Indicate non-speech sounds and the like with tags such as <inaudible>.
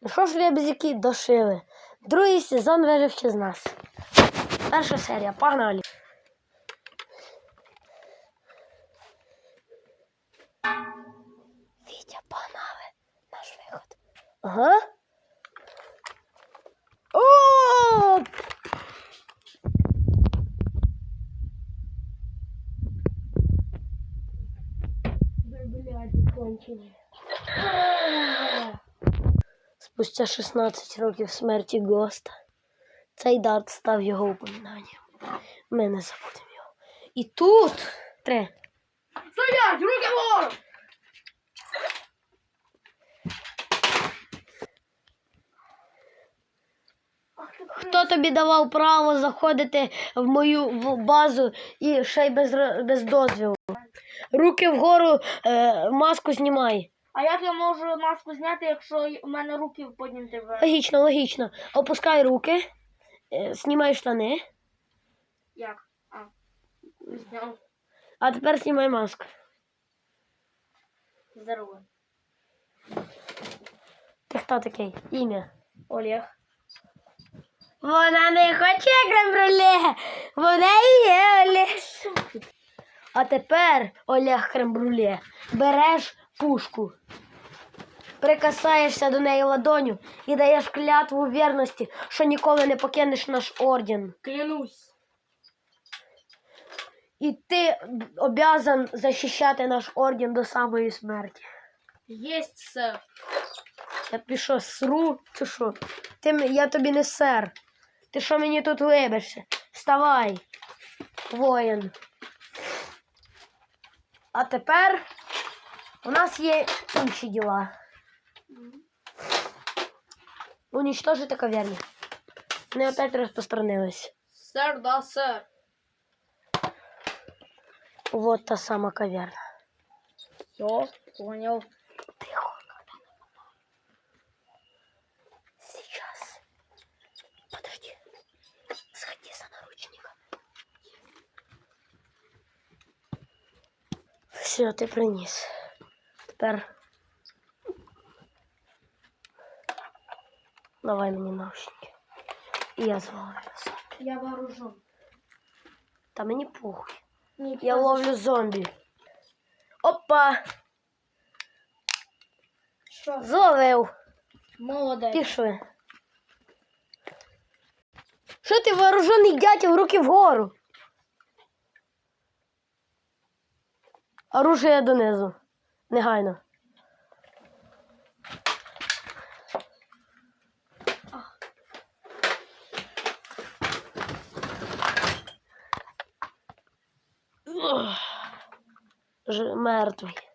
Ну що ж лебедики дошили? Другий сезон виживши з нас. Перша серія, погнали. Вітя, погнали. Наш виход. Ага. О! <sighs> Спустя 16 років смерті Госта, цей дарт став його упоминанням. Ми не забудемо його. І тут три. Стоять! Руки вгору! Хто тобі давав право заходити в мою базу і ще й без, без дозвілу? Руки вгору, е, маску знімай. А як я можу маску зняти, якщо у мене руки підняті вверх? Логічно, логічно. Опускай руки, е, знімай штани, Як? А. Зняв. а тепер знімай маску. Здорово. Ти хто такий? Ім'я. Олег. Вона не хоче крембруле, вона і є Олег. А тепер, Олег Крембруле, береш пушку, прикасаєшся до неї ладоню і даєш клятву вірності, що ніколи не покинеш наш орден. Клянусь. І ти обязан захищати наш орден до самої смерті. Єсть, сер. Я що, сру чи що? Ти, я тобі не сер. Ти що мені тут либишся? Вставай, воїн. А тепер у нас є інші діла. Унічтожити кав'ярню. Вони опять розпространились. Сер, да, сер. Вот та сама кав'ярня. Все, понял. Тихо. Сейчас. Подожди. Сходи за наручником. Все, ти приніс. Тепер. Давай мені наушники. І я зомбі. Я вооружен. Та мені похуй. Ні, Я ловлю зомбі. Опа! Що? Зловив. Молодець. Пішли. Що ти вооружений дятел, руки вгору? Оружие донизу. Негайно. Мертвий.